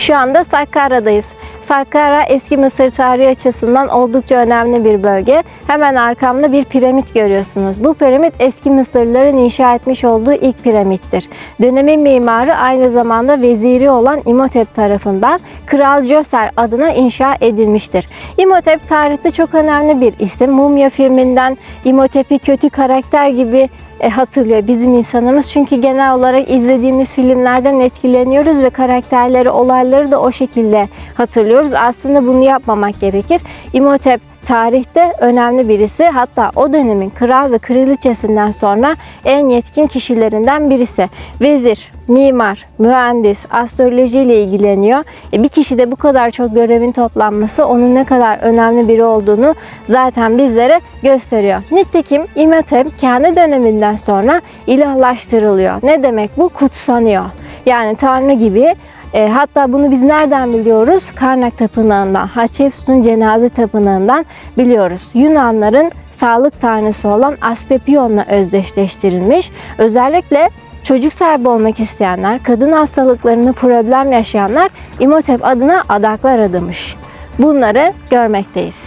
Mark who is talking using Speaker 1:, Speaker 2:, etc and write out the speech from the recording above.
Speaker 1: Şu anda Sakkara'dayız. Sakkara eski Mısır tarihi açısından oldukça önemli bir bölge. Hemen arkamda bir piramit görüyorsunuz. Bu piramit eski Mısırlıların inşa etmiş olduğu ilk piramittir. Dönemin mimarı aynı zamanda veziri olan İmhotep tarafından Kral Djoser adına inşa edilmiştir. İmhotep tarihte çok önemli bir isim. Mumya filminden İmhotep'i kötü karakter gibi hatırlıyor bizim insanımız. Çünkü genel olarak izlediğimiz filmlerden etkileniyoruz ve karakterleri, olayları da o şekilde hatırlıyoruz. Aslında bunu yapmamak gerekir. İmhotep tarihte önemli birisi. Hatta o dönemin kral ve kraliçesinden sonra en yetkin kişilerinden birisi. Vezir, mimar, mühendis, astroloji ile ilgileniyor. E, bir kişide bu kadar çok görevin toplanması onun ne kadar önemli biri olduğunu zaten bizlere gösteriyor. Nitekim İmhotep kendi döneminden sonra ilahlaştırılıyor. Ne demek bu? Kutsanıyor. Yani Tanrı gibi e, hatta bunu biz nereden biliyoruz? Karnak Tapınağı'ndan, Hatshepsut'un cenaze tapınağından biliyoruz. Yunanların sağlık tanrısı olan Asklepion'la özdeşleştirilmiş. Özellikle çocuk sahibi olmak isteyenler, kadın hastalıklarında problem yaşayanlar İmhotep adına adaklar adamış. Bunları görmekteyiz.